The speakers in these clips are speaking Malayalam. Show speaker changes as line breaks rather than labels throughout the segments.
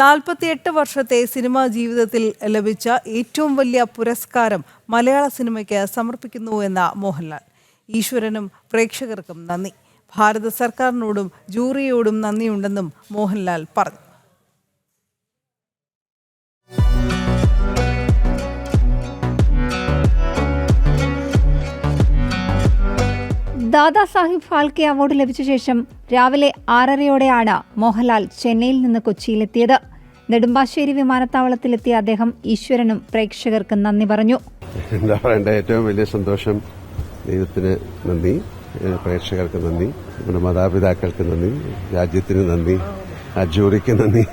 നാൽപ്പത്തിയെട്ട് വർഷത്തെ സിനിമാ ജീവിതത്തിൽ ലഭിച്ച ഏറ്റവും വലിയ പുരസ്കാരം മലയാള സിനിമയ്ക്ക് സമർപ്പിക്കുന്നു എന്ന മോഹൻലാൽ. ഈശ്വരനും പ്രേക്ഷകർക്കും നന്ദി. ഭാരത സർക്കാരിനോടും ജൂറിയോടും നന്ദിയുണ്ടെന്നും മോഹൻലാൽ പറഞ്ഞു.
ദാദാ സാഹിബ് ഫാൽക്കെ അവാർഡ് ലഭിച്ച ശേഷം രാവിലെ ആറരയോടെയാണ് മോഹൻലാൽ ചെന്നൈയിൽ നിന്ന് കൊച്ചിയിലെത്തിയത്. നെടുമ്പാശ്ശേരി വിമാനത്താവളത്തിലെത്തിയ അദ്ദേഹം ഈശ്വരനും പ്രേക്ഷകർക്ക് നന്ദി പറഞ്ഞു.
എന്താ പറയണ്ട? ഏറ്റവും വലിയ സന്തോഷം ദൈവത്തിന് നന്ദി പ്രേക്ഷകർക്ക് നന്ദി നമ്മുടെ മാതാപിതാക്കൾക്ക് നന്ദി രാജ്യത്തിന് നന്ദി ആ ജൂറിക്ക് നന്ദി.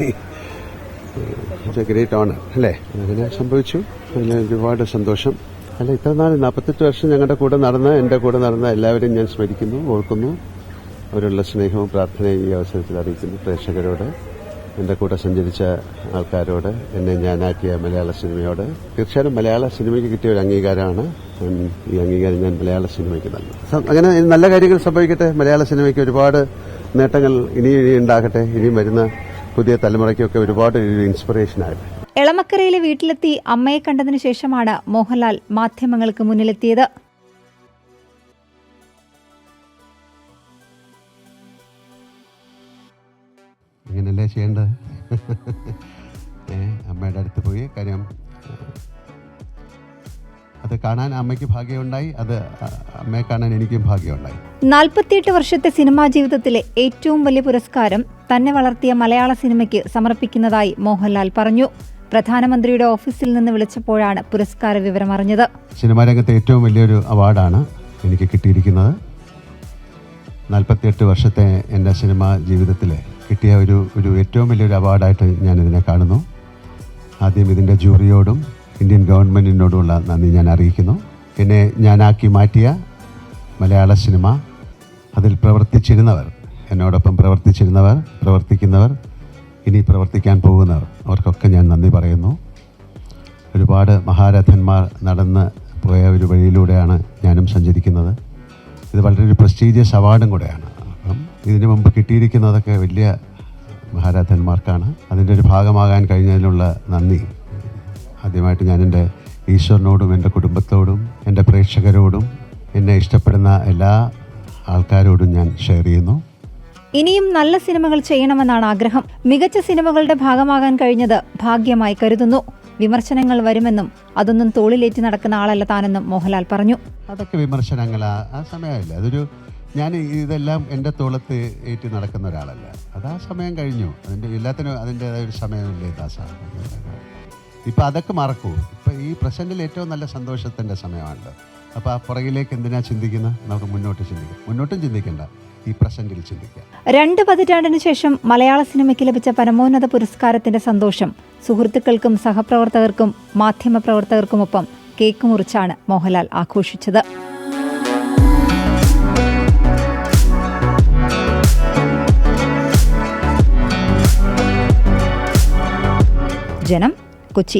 ഗ്രേറ്റ് ഓണർ അല്ലേ? അങ്ങനെ സംഭവിച്ചു. അതിന് ഒരുപാട് സന്തോഷം. അല്ല ഇത്ര നാൾ നാൽപ്പത്തെട്ട് വർഷം ഞങ്ങളുടെ കൂടെ നടന്ന എന്റെ കൂടെ നടന്ന എല്ലാവരെയും ഞാൻ സ്മരിക്കുന്നു ഓർക്കുന്നു. അവരുള്ള സ്നേഹവും പ്രാർത്ഥനയും ഈ അവസരത്തിൽ അറിയിക്കുന്നു പ്രേക്ഷകരോട് എന്റെ കൂടെ സഞ്ചരിച്ച ആൾക്കാരോട് എന്നെ ഞാനാക്കിയ മലയാള സിനിമയോട്. തീർച്ചയായും മലയാള സിനിമയ്ക്ക് കിട്ടിയ ഒരു അംഗീകാരമാണ്. ഈ അംഗീകാരം ഞാൻ മലയാള സിനിമയ്ക്ക് നൽകുന്നു. അങ്ങനെ നല്ല കാര്യങ്ങൾ സംഭവിക്കട്ടെ. മലയാള സിനിമയ്ക്ക് ഒരുപാട് നേട്ടങ്ങൾ ഇനി ഉണ്ടാകട്ടെ. ഇനിയും വരുന്ന പുതിയ തലമുറയ്ക്കൊക്കെ ഒരുപാട് ഇൻസ്പിറേഷൻ ആകട്ടെ.
എളമക്കരയിലെ വീട്ടിലെത്തി അമ്മയെ കണ്ടതിനു ശേഷമാണ് മോഹൻലാൽ മാധ്യമങ്ങൾക്ക് മുന്നിലെത്തിയത്.
ഇങ്ങനല്ലേ ചെയ്യേണ്ടത്? അമ്മയുടെ അടുത്ത് പോയി കാര്യം അത് കാണാൻ അമ്മയ്ക്ക് ഭാഗ്യമുണ്ടായി അത് അമ്മയെ കാണാൻ എനിക്കും ഭാഗ്യമുണ്ടായി.
നാൽപ്പത്തിയെട്ട് വർഷത്തെ സിനിമാ ജീവിതത്തിലെ ഏറ്റവും വലിയ പുരസ്കാരം തന്നെ വളർത്തിയ മലയാള സിനിമയ്ക്ക് സമർപ്പിക്കുന്നതായി മോഹൻലാൽ പറഞ്ഞു. പ്രധാനമന്ത്രിയുടെ ഓഫീസിൽ നിന്ന് വിളിച്ചപ്പോഴാണ് പുരസ്കാര വിവരം അറിഞ്ഞത്.
സിനിമാ രംഗത്തെ ഏറ്റവും വലിയൊരു അവാർഡാണ് എനിക്ക് കിട്ടിയിരിക്കുന്നത്. നാൽപ്പത്തിയെട്ട് വർഷത്തെ എന്റെ സിനിമാ ജീവിതത്തിൽ കിട്ടിയ ഒരു ഒരു ഏറ്റവും വലിയൊരു അവാർഡായിട്ട് ഞാൻ ഇതിനെ കാണുന്നു. ആദ്യം ഇതിന്റെ ജൂറിയോടും ഇന്ത്യൻ ഗവൺമെന്റിനോടുമുള്ള നന്ദി ഞാൻ അറിയിക്കുന്നു. എന്നെ ഞാനാക്കി മാറ്റിയ മലയാള സിനിമ അതിൽ പ്രവർത്തിച്ചിരുന്നവർ എന്നോടൊപ്പം പ്രവർത്തിച്ചിരുന്നവർ പ്രവർത്തിക്കുന്നവർ ഇനി പ്രവർത്തിക്കാൻ പോകുന്നവർ അവർക്കൊക്കെ ഞാൻ നന്ദി പറയുന്നു. ഒരുപാട് മഹാരഥന്മാർ നടന്ന് പോയ ഒരു വഴിയിലൂടെയാണ് ഞാനും സഞ്ചരിക്കുന്നത്. ഇത് വളരെ ഒരു പ്രസ്റ്റീജിയസ് അവാർഡും കൂടെയാണ്. അപ്പം ഇതിനു മുമ്പ് കിട്ടിയിരിക്കുന്നതൊക്കെ വലിയ മഹാരഥന്മാർക്കാണ്. അതിന്റെ ഒരു ഭാഗമാകാൻ കഴിഞ്ഞതിനുള്ള നന്ദി. ആദ്യമായിട്ട് ഞാൻ എന്റെ ഈശ്വരനോടും എന്റെ കുടുംബത്തോടും എന്റെ പ്രേക്ഷകരോടും എന്നെ ഇഷ്ടപ്പെടുന്ന എല്ലാ ആൾക്കാരോടും ഞാൻ ഷെയർ ചെയ്യുന്നു.
ഇനിയും നല്ല സിനിമകൾ ചെയ്യണമെന്നാണ് ആഗ്രഹം. മികച്ച സിനിമകളുടെ ഭാഗമാകാൻ കഴിഞ്ഞത് ഭാഗ്യമായി കരുതുന്നു. വിമർശനങ്ങൾ വരുമെന്നും അതൊന്നും തോളിലേറ്റി നടക്കുന്ന ആളല്ല താനെന്നും മോഹൻലാൽ പറഞ്ഞു.
അതൊക്കെ വിമർശനങ്ങളാ. ആ സമയമല്ല. അതൊരു ഞാൻ ഇതെല്ലാം എന്റെ തോളത്ത് ഏറ്റി നടക്കുന്ന ഒരാളല്ല. അത് ആ സമയം കഴിഞ്ഞു. അതിന്റെ എല്ലാത്തിനും അതിന്റെതായ ഒരു സമയമില്ലേ ദാസ? ഇപ്പം അതൊക്കെ മറക്കൂ. ഇപ്പം ഈ പ്രസന്റിൽ ഏറ്റവും നല്ല സന്തോഷത്തിന്റെ സമയമാണല്ലോ. അപ്പോൾ ആ പുറകിലേക്ക് എന്തിനാ ചിന്തിക്കുന്നത്? നമുക്ക് മുന്നോട്ട് ചിന്തിക്കാം. മുന്നോട്ടും ചിന്തിക്കണ്ട. ഈ പ്രസന്റിൽ ചിന്തിക്കാം.
രണ്ട് പതിറ്റാണ്ടിനു ശേഷം മലയാള സിനിമയ്ക്ക് ലഭിച്ച പരമോന്നത പുരസ്കാരത്തിന്റെ സന്തോഷം സുഹൃത്തുക്കൾക്കും സഹപ്രവർത്തകർക്കും മാധ്യമപ്രവർത്തകർക്കുമൊപ്പം കേക്ക് മുറിച്ചാണ് മോഹൻലാൽ ആഘോഷിച്ചത്. ജനം കൊച്ചി